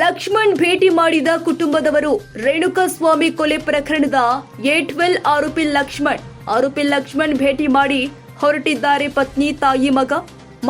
ಲಕ್ಷ್ಮಣ್ ಭೇಟಿ ಮಾಡಿದ ಕುಟುಂಬದವರು ರೇಣುಕಾಸ್ವಾಮಿ ಕೊಲೆ ಪ್ರಕರಣದ ಎ ಟ್ವೆಲ್ ಆರೋಪಿ ಲಕ್ಷ್ಮಣ್. ಆರೋಪಿ ಲಕ್ಷ್ಮಣ್ ಭೇಟಿ ಮಾಡಿ ಹೊರಟಿದ್ದಾರೆ ಪತ್ನಿ ತಾಯಿ ಮಗ.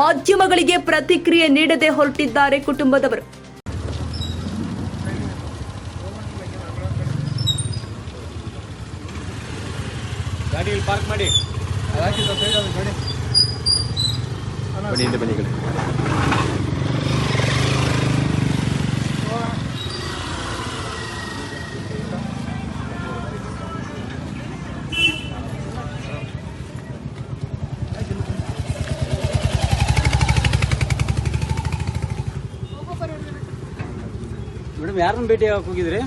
ಮಾಧ್ಯಮಗಳಿಗೆ ಪ್ರತಿಕ್ರಿಯೆ ನೀಡದೆ ಹೊರಟಿದ್ದಾರೆ ಕುಟುಂಬದವರು. ಪಾರ್ಕ್ ಮಾಡಿ. ಮೇಡಮ್ ಯಾರನ್ನ ಭೇಟಿ ಹೋಗಿದ್ರಿ?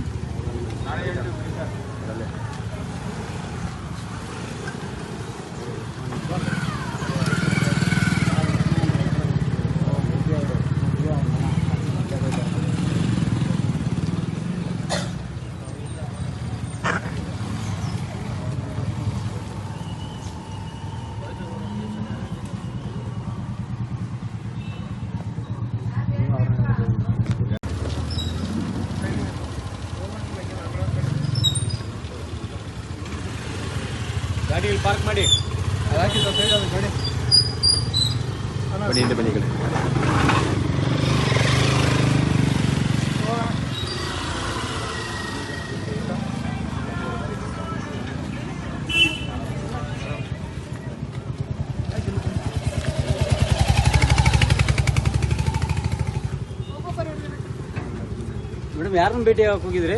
ಗಾಡಿ ಇಲ್ಲಿ ಪಾರ್ಕ್ ಮಾಡಿ ಬನ್ನಿ ಹಿಂದೆ ಬನ್ನಿ ಕಡೆ. ಮೇಡಮ್ ಯಾರನ್ನ ಭೇಟಿ ಆಗಕ್ಕೆ ಹೋಗಿದ್ರಿ?